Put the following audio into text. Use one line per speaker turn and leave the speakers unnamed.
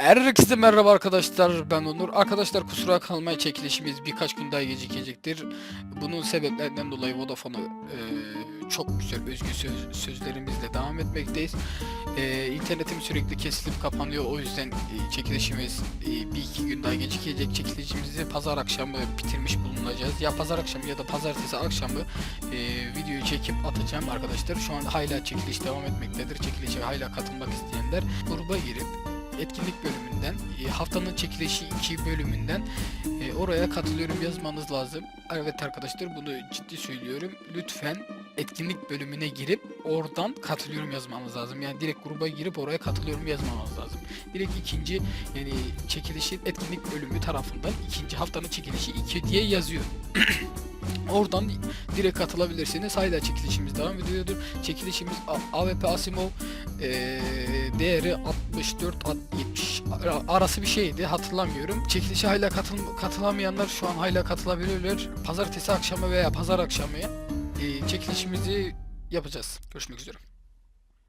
Herkese merhaba arkadaşlar ben Onur. Arkadaşlar kusura kalmayın çekilişimiz birkaç gün daha gecikecektir. Bunun sebeplerinden dolayı Vodafone'u e, çok güzel özgü söz, sözlerimizle devam etmekteyiz. E, internetim sürekli kesilip kapanıyor o yüzden e, çekilişimiz e, bir iki gün daha gecikecek. Çekilişimizi pazar akşamı bitirmiş bulunacağız. Ya pazar akşamı ya da pazartesi akşamı e, videoyu çekip atacağım arkadaşlar. Şu an hala çekiliş devam etmektedir. Çekilişe hala katılmak isteyenler gruba girip etkinlik bölümünden e, haftanın çekilişi 2 bölümünden e, oraya katılıyorum yazmanız lazım. Evet arkadaşlar bunu ciddi söylüyorum. Lütfen etkinlik bölümüne girip oradan katılıyorum yazmanız lazım. Yani direkt gruba girip oraya katılıyorum yazmamanız lazım. Direkt ikinci yani çekilişin etkinlik bölümü tarafından ikinci haftanın çekilişi 2 diye yazıyor. Oradan direkt katılabilirsiniz. Hala çekilişimiz devam ediyordur. Çekilişimiz A- AWP Asimov eee, değeri 64 70 ara- arası bir şeydi hatırlamıyorum. Çekilişe hala katıl katılamayanlar şu an hala katılabilirler. Pazartesi akşamı veya pazar akşamı eee, çekilişimizi yapacağız. Görüşmek üzere.